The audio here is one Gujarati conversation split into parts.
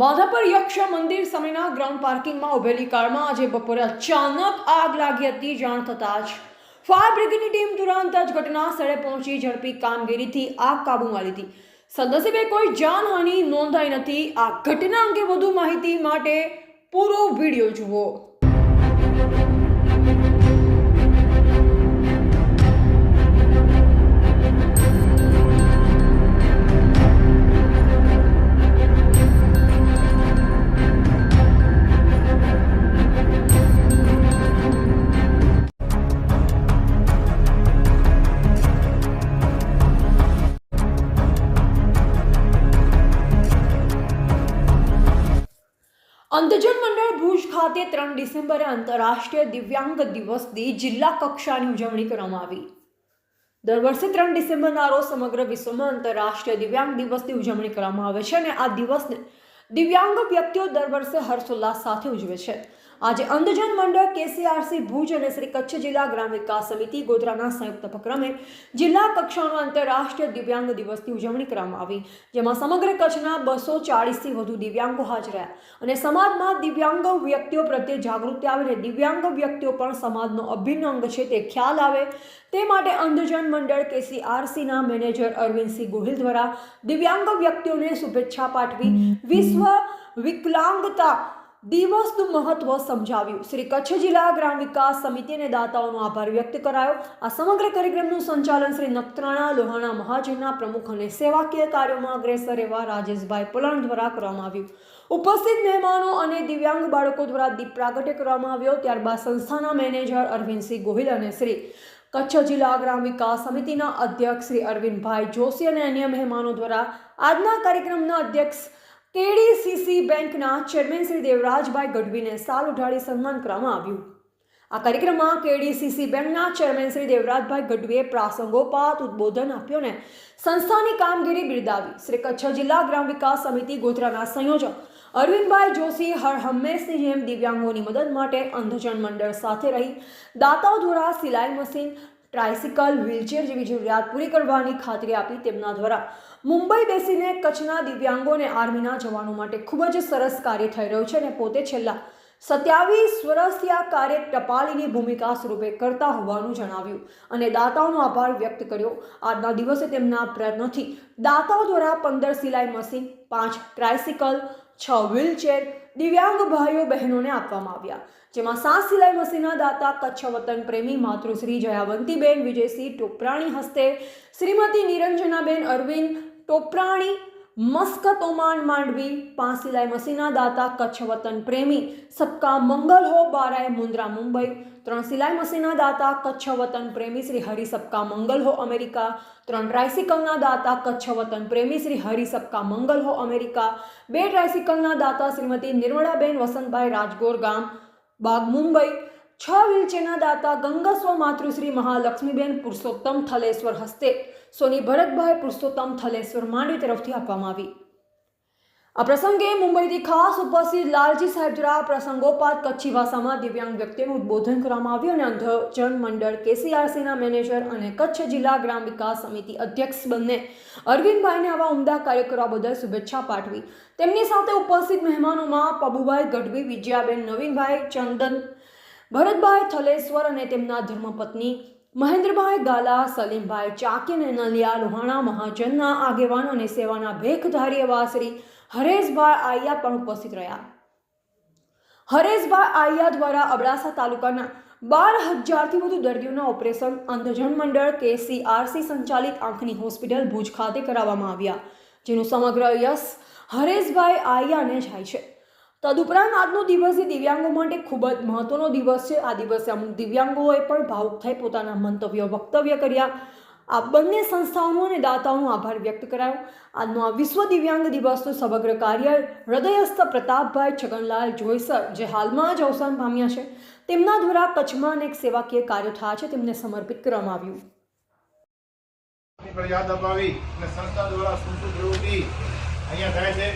માધાપર યક્ષ મંદિર સામેના ગ્રાઉન્ડ પાર્કિંગમાં ઉભેલી કારમાં આજે બપોરે અચાનક આગ લાગી હતી. જાણ થતાં જ ફાયર બ્રિગેડની ટીમ તુરંત જ ઘટના સ્થળે પહોંચી ઝડપી કામગીરીથી આગ કાબૂમાં લીધી સદનસીબે કોઈ જાનહાનિ નોંધાઈ નથી. આ ઘટના અંગે વધુ માહિતી માટે પૂરો વીડિયો જુઓ. અંધજન મંડળ ભુજ ખાતે ત્રણ ડિસેમ્બરે આંતરરાષ્ટ્રીય દિવ્યાંગ દિવસની જિલ્લા કક્ષાની ઉજવણી કરવામાં આવી. દર વર્ષે ત્રણ ડિસેમ્બરના રોજ સમગ્ર વિશ્વમાં આંતરરાષ્ટ્રીય દિવ્યાંગ દિવસની ઉજવણી કરવામાં આવે છે અને આ દિવસને દિવ્યાંગ વ્યક્તિઓ દર વર્ષે હર્ષોલ્લાસ સાથે ઉજવે છે. આજે અંધજન મંડળ કેસીઆરસી ભુજ અને શ્રી કચ્છ જિલ્લા ગ્રામ વિકાસ સમિતિ ગોધરાના સંયુક્ત ઉપક્રમે જિલ્લા કક્ષાનો આંતરરાષ્ટ્રીય દિવ્યાંગ દિવસની ઉજવણી કરવામાં આવી, જેમાં સમગ્ર કચ્છના બસો ચાળીસથી વધુ દિવ્યાંગો હાજર રહ્યા અને સમાજમાં દિવ્યાંગ વ્યક્તિઓ પ્રત્યે જાગૃતિ આવે અને દિવ્યાંગ વ્યક્તિઓ પણ સમાજનો અભિન્ન અંગ છે તે ખ્યાલ આવે. તે માટે અંધજન મંડળ કેસીઆરસીના મેનેજર અરવિંદસિંહ ગોહિલ દ્વારા દિવ્યાંગ વ્યક્તિઓને શુભેચ્છા પાઠવી વિશ્વ વિકલાંગતા દિવસનું મહત્વ સમજાવ્યું. શ્રી કચ્છ જિલ્લા ગ્રામ વિકાસ સમિતિ અને દાતાઓનો આભાર વ્યક્ત કરાયો. આ સમગ્ર કાર્યક્રમનું સંચાલન શ્રી નખત્રાણા લોહાણા મહાજનના પ્રમુખ અને સેવાકીય કાર્યોમાં અગ્રેસર એવા રાજેશભાઈ પલણ દ્વારા કરવામાં આવ્યું. ઉપસ્થિત મહેમાનો અને દિવ્યાંગ બાળકો દ્વારા દીપ પ્રાગટ્ય કરવામાં આવ્યો. ત્યારબાદ સંસ્થાના મેનેજર અરવિંદસિંહ ગોહિલ અને શ્રી કચ્છ જિલ્લા ગ્રામ વિકાસ સમિતિના અધ્યક્ષ શ્રી અરવિંદભાઈ જોશી અને અન્ય મહેમાનો દ્વારા આજના કાર્યક્રમના અધ્યક્ષ કેડીસીસી બેંકના ચેરમેન શ્રી દેવરાજભાઈ ગઢવીને સાલ ઉઢાડી સન્માન કરવામાં આવ્યું. આ કાર્યક્રમમાં કેડીસીસી બેંકના ચેરમેન શ્રી દેવરાજભાઈ ગઢવીએ પ્રાસંગોપાત ઉદબોધન આપ્યું ને સંસ્થાની કામગીરી બિરદાવી. શ્રી કચ્છ જિલ્લા ગ્રામ વિકાસ સમિતિ ગોધરાના સંયોજક અરવિંદભાઈ જોશી હર હંમેશની જેમ દિવ્યાંગોની મદદ માટે અંધજન મંડળ સાથે રહી. દાતાઓ દ્વારા સિલાઈ મશીન, ટ્રાયસિકલ, વ્હીલચેર જેવી જરૂરિયાત પૂરી કરવાની ખાતરી આપી તેમના દ્વારા મુંબઈ બેસીને કચ્છના દિવ્યાંગોને આર્મીના જવાનો માટે ખૂબ જ સરસ કાર્ય થઈ રહ્યું છે અને પોતે છેલ્લા સત્યાવીસ વર્ષથી આ કાર્ય ટપાલીની ભૂમિકા સ્વરૂપે કરતા હોવાનું જણાવ્યું અને દાતાઓનો આભાર વ્યક્ત કર્યો. આજના દિવસે તેમના પ્રયત્નોથી દાતાઓ દ્વારા પંદર સિલાઈ મશીન, પાંચ ટ્રાયસિકલ, છ વ્હીલચેર દિવ્યાંગ ભાઈઓ બહેનોને આપવામાં આવ્યા. જેમાં સાત સિલાઈ મશીનના દાતા કચ્છ વતન પ્રેમી માતૃશ્રી જયાવંતીબેન, વિજયસિંહ ટોપરાણી હસ્તે શ્રીમતી નિરંજનાબેન અરવિંદ ટોપરાણી મસ્કત ઓમાન માંડવી પાંચ સિલાઈ મશીનના દાતા કચ્છ વતન પ્રેમી, સબકા મંગલ હો બારાય મુન્દ્રા મુંબઈ. ત્રણ સિલાઈ મસીના દાતા કચ્છ વતન પ્રેમી શ્રી હરિ, સબકા મંગલ હો અમેરિકા. ત્રણ ટ્રાયસિકલના દાતા કચ્છ વતન પ્રેમી શ્રી હરિ, સબકા મંગલ હો અમેરિકા. બે ટ્રાયસિકલના દાતા શ્રીમતી નિર્મળાબેન વસંતભાઈ રાજગોર ગામ, બાગ મુંબઈ. છ વ્હીલચેરના દાતા ગંગસ્વ માતૃશ્રી મહાલક્ષ્મીબેન પુરુષોત્તમ થલેશ્વર હસ્તે સોની ભરતભાઈ પુરુષોત્તમ થલેશ્વર માંડવી તરફથી આપવામાં આવી. આ પ્રસંગે મુંબઈથી ખાસ ઉપસ્થિત લાલજી સાહેબ દ્વારા પ્રસંગોપાત કચ્છી ભાષામાં દિવ્યાંગ વ્યક્તિનું ઉદ્બોધન કરવામાં આવ્યું અને અંધજન મંડળ કેસીઆરસીના મેનેજર અને કચ્છ જિલ્લા ગ્રામ વિકાસ સમિતિ અધ્યક્ષ બંને અરવિંદભાઈને આવા ઉમદા કાર્ય કરવા બદલ શુભેચ્છા પાઠવી. તેમની સાથે ઉપસ્થિત મહેમાનોમાં પબુભાઈ ગઢવી, વિજયાબેન નવીનભાઈ, ચંદન ભરતભાઈ થલેશ્વર અને તેમના ધર્મપત્ની મહેન્દ્રભાઈ ગાલા, સલીમભાઈ ચાકી અને નલિયા લોહાણા મહાજનના આગેવાનો અને સેવાના ભેખધારી એવા શ્રી હરેશભાઈ આયા પણ ઉપસ્થિત રહ્યા. હરેશભાઈ આયા દ્વારા અબડાસા તાલુકાના બાર હજારથી વધુ દર્દીઓના ઓપરેશન અંધજન મંડળ, કેસીઆરસી સંચાલિત આંખની હોસ્પિટલ ભુજ ખાતે કરાવવામાં આવ્યા, જેનું સમગ્ર યશ હરેશભાઈ આયાને જાય છે. તદુપરાંત આજનો દિવસ એ દિવ્યાંગો માટે ખૂબ જ મહત્વનો દિવસ છે. આ દિવસે અમુક દિવ્યાંગોએ પણ ભાવુક થઈ પોતાના મંતવ્યો, વક્તવ્ય કર્યા. આ બંને સંસ્થાઓનો અને દાતાઓનો આભાર વ્યક્ત કરાયો. આજનો આ વિશ્વ દિવ્યાંગ દિવસનું સમગ્ર કાર્ય હૃદયસ્થ પ્રતાપભાઈ છગનલાલ જોઈસર જે હાલમાં જ અવસાન પામ્યા છે. તેમના દ્વારા કચ્છમાં અનેક સેવાકીય કાર્યો થયા છે, તેમને સમર્પિત કરવામાં આવ્યું. અહીંયા થાય છે.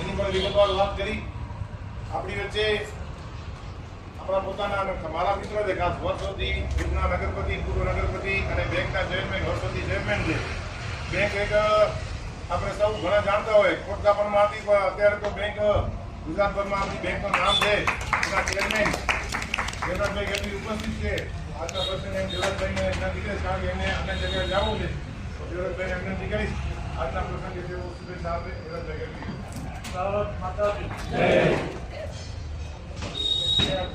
એની પર વિગતવાર વાત કરી. આપણી વચ્ચે આપણા પોતાના મારા મિત્ર છે ખાસ વર્ષોથી ભુજના નગરપતિ પૂર્વ નગરપતિ અને બેંકના ચેરમેન વર્ષોથી ચેરમેન છે. બેંક એક આપણે સૌ ઘણા જાણતા હોય. કોટકાપણમાં હતી પણ અત્યારે તો બેંક ગુજરાતભરમાં આપણી બેંકનું નામ છે એના ચેરમેન દેવરાજભાઈ ગઢવી ઉપસ્થિત છે. આજના પ્રસંગે દેવરાજભાઈને વિનંતી કરીશ કારણ કે એમને અન્ય જગ્યાએ જવું છે. તો દેવરાજભાઈને વિનંતી કરીશ આજના પ્રસંગે તેઓ શુભેચ્છા આપે. દેવરાજભાઈ ગઢવી. ભારત માતા કી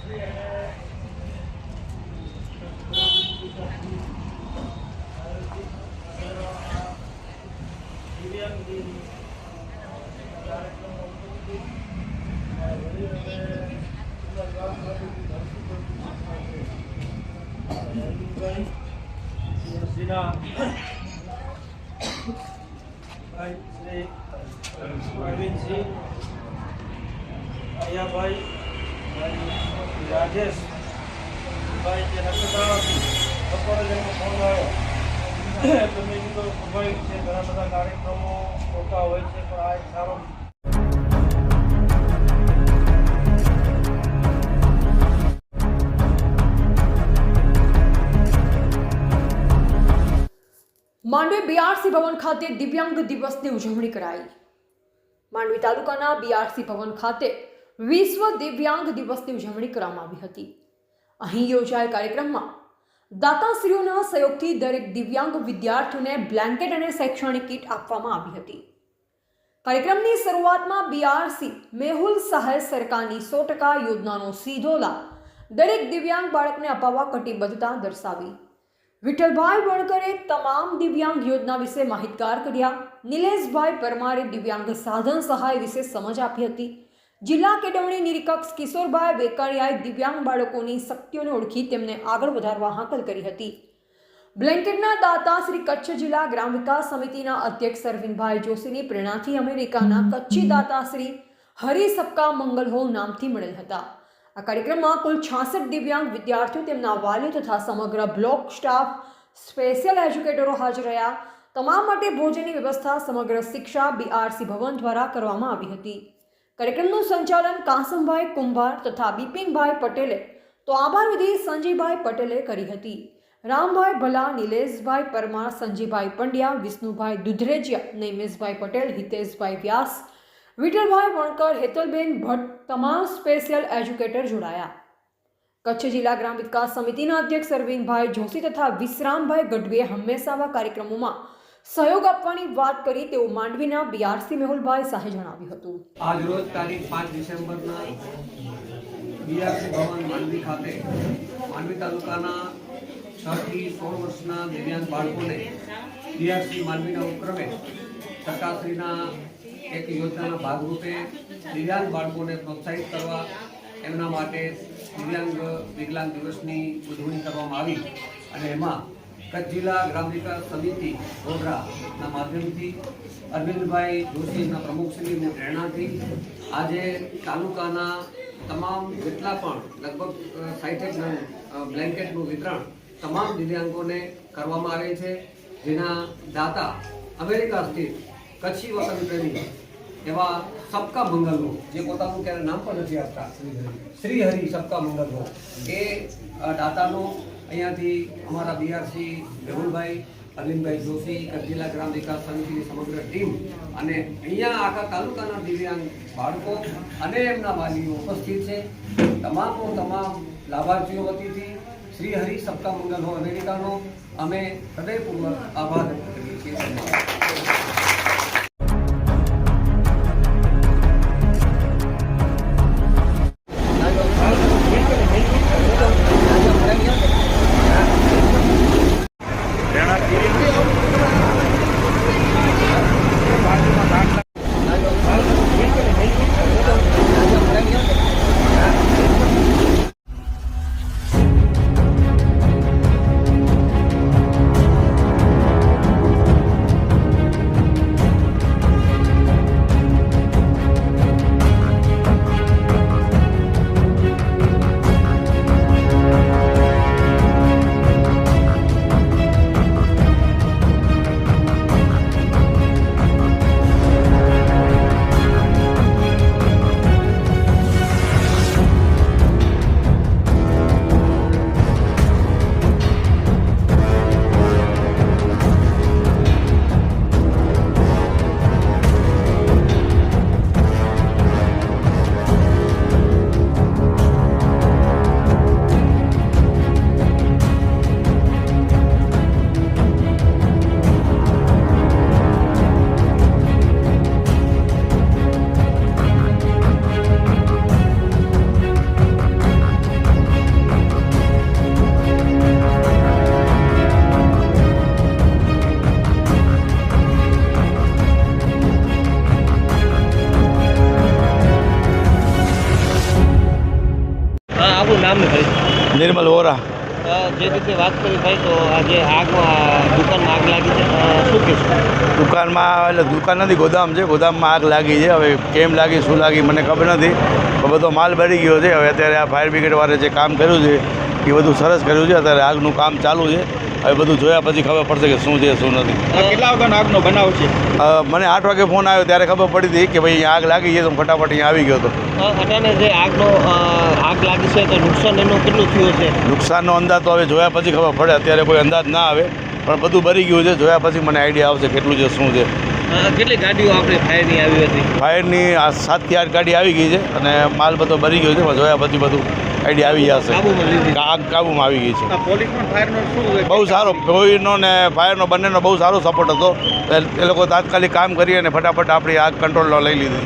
દિવ્યાંગ દિન કાર્યક્રમ શ્રીના ભાઈ શ્રી અરવિંદસિંહ અયાભાઈ રાજેશ ભાઈ જે નક્ષત્રમાંથી બપોરે જેનો ફોન માંડવી બીઆરસી ભવન ખાતે દિવ્યાંગ દિવસની ઉજવણી કરાઈ. માંડવી તાલુકાના બીઆરસી ભવન ખાતે વિશ્વ દિવ્યાંગ દિવસની ઉજવણી કરવામાં આવી હતી. અહીં યોજાયેલ કાર્યક્રમમાં દાતાશ્રીઓના સહયોગથી દરેક દિવ્યાંગ વિદ્યાર્થીઓને બ્લેન્કેટ અને શૈક્ષણિક કીટ આપવામાં આવી હતી. કાર્યક્રમની શરૂઆતમાં બીઆરસી, મેહુલ સહાય સરકારની સો ટકા યોજનાનો સીધો લાભ દરેક દિવ્યાંગ બાળકને અપાવવા કટિબદ્ધતા દર્શાવી. વિઠ્ઠલભાઈ વણકરે તમામ દિવ્યાંગ યોજના વિશે માહિતગાર કર્યા. નિલેશભાઈ પરમારે દિવ્યાંગ સાધન સહાય વિશે સમજ આપી હતી. જિલ્લા કેળવણી નિરીક્ષક કિશોરભાઈ વેકરિયાએ દિવ્યાંગ બાળકોની શક્તિઓને ઓળખી તેમને આગળ વધારવા હાકલ કરી હતી. બ્લેન્કેટના દાતા શ્રી કચ્છ જિલ્લા ગ્રામ વિકાસ સમિતિના અધ્યક્ષ અરવિંદભાઈ જોશીની પ્રેરણાથી અમેરિકાના કચ્છી દાતાશ્રી હરિ સપકા મંગલ હો નામથી મળેલ હતા. આ કાર્યક્રમમાં કુલ છાસઠ દિવ્યાંગ વિદ્યાર્થીઓ તેમના વાલીઓ તથા સમગ્ર બ્લોક સ્ટાફ, સ્પેશિયલ એજ્યુકેટરો હાજર રહ્યા. તમામ માટે ભોજનની વ્યવસ્થા સમગ્ર શિક્ષા, બીઆરસી ભવન દ્વારા કરવામાં આવી હતી. કાર્યક્રમનું સંચાલન કાસમભાઈ કુંભાર તથા બિપિનભાઈ પટેલે, તો આભાર વિધિ સંજયભાઈ પટેલે કરી હતી. રામભાઈ ભલા, નિલેશભાઈ પરમાર સંજીભાઈ પંડ્યા, વિષ્ણુભાઈ દુધરેજિયા નૈમેશભાઈ પટેલ, હિતેશભાઈ વ્યાસ, વિઠ્ઠલભાઈ વણકર, હેતલબેન ભટ્ટ તમામ સ્પેશિયલ એજ્યુકેટર જોડાયા. કચ્છ જિલ્લા ગ્રામ વિકાસ સમિતિના અધ્યક્ષ અરવિંદભાઈ જોશી તથા વિશ્રામભાઈ ગઢવીએ હંમેશા આવા કાર્યક્રમોમાં સહયોગ આપવાની વાત કરી તેવું માંડવીના બીઆરસી મેહુલભાઈ શાહે જણાવ્યું હતું. આજ રોજ તારીખ પાંચ ડિસેમ્બરના બીઆરસી ભવન માંડવી ખાતે માંડવી તાલુકાના છ થી સોળ વર્ષના દિવ્યાંગ બાળકોને બીઆરસી માંડવીના ઉપક્રમે સરકારશ્રીના એક યોજનાના ભાગરૂપે દિવ્યાંગ બાળકોને પ્રોત્સાહિત કરવા એમના માટે દિવ્યાંગ વિકલાંગ દિવસની ઉજવણી કરવામાં આવી અને એમાં કચ્છ જિલ્લા ગ્રામ વિકાસ સમિતિ ગોધરાના માધ્યમથી અરવિંદભાઈ જોશીના પ્રમુખશ્રીની પ્રેરણાથી આજે તાલુકાના તમામ જેટલા પણ લગભગ સાઠેક નંગ બ્લેન્કેટનું વિતરણ તમામ દિવ્યાંગોને કરવામાં આવે છે, જેના દાતા અમેરિકા સ્થિત કચ્છી વતન પ્રેમી એવા સબકા મંગલનો જે પોતાનું ક્યારે નામ પણ નથી આપતા, શ્રી હરિ સબકા મંગલનો એ દાતાનો અહીંયાથી અમારા બીઆરસી મેહુલભાઈ, અરવિંદભાઈ જોશી કચ્છ ગ્રામ વિકાસ સમિતિની સમગ્ર ટીમ અને અહીંયા આખા તાલુકાના દિવ્યાંગ બાળકો અને એમના વાલીઓ ઉપસ્થિત છે. તમામો તમામ લાભાર્થીઓ વતીથી શ્રી હરિ સપ્તાહ મંગલ હો અમેરિકાનો. અમે હૃદયપૂર્વક આભાર કરીએ છીએ. જે રીતે વાત કરી ભાઈ, તો આજે આગમાં દુકાનમાં આગ લાગી છે શું કહેશું? દુકાનમાં, એટલે દુકાન નથી, ગોદામ છે, ગોદામમાં આગ લાગી છે. હવે કેમ લાગી, શું લાગી, મને ખબર નથી. બધો માલ બળી ગયો છે. હવે અત્યારે આ ફાયર બ્રિગેડવાળે જે કામ કર્યું છે, એ બધું સરસ કર્યું છે. અત્યારે આગનું કામ ચાલુ છે. હવે બધું જોયા પછી ખબર પડશે કે શું છે શું નથી. કેટલા વાગ્યાનો આગનો બનાવ છે? મને આઠ વાગે ફોન આવ્યો ત્યારે ખબર પડી હતી કે ભાઈ આગ લાગી છે તો ફટાફટ અહીંયા આવી ગયો હતો. અટાણે જે આગનો આગ લાગી છે તો નુકસાન એનું કેટલું થયું છે નુકસાનનો અંદાજ તો હવે જોયા પછી ખબર પડે અત્યારે કોઈ અંદાજ ના આવે. પણ બધું બળી ગયું છે જોયા પછી મને આઈડિયા આવશે કેટલું છે શું છે. કેટલી ગાડીઓ આપણે ફાયરની આવી હતી? ફાયરની આ સાતથી આઠ ગાડી આવી ગઈ છે અને માલ બધો ભરી ગયો છે જોયા પછી બધું આઈડી આવી જશે. આગ કાબુમાં આવી ગઈ છે. પોલીસ પણ ફાયરનો શું બહુ સારો કોઈનો ને ફાયરનો બંનેનો બહુ સારો સપોર્ટ હતો. એ એ લોકો તાત્કાલિક કામ કરી અને ફટાફટ આપણી આગ કંટ્રોલમાં લઈ લીધી.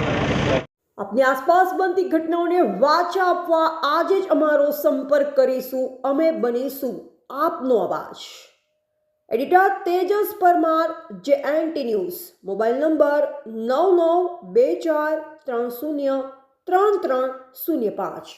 આપની આસપાસ બનતી ઘટનાઓને વાચા આપવા આજે જ અમારો સંપર્ક કરીશું. અમે બનીશું. આપનો અવાજ એડિટર તેજસ પરમાર જે એન્ટી ન્યૂઝ મોબાઈલ નંબર નવ નવ બે ચાર ત્રણ શૂન્ય ત્રણ ત્રણ શૂન્ય પાંચ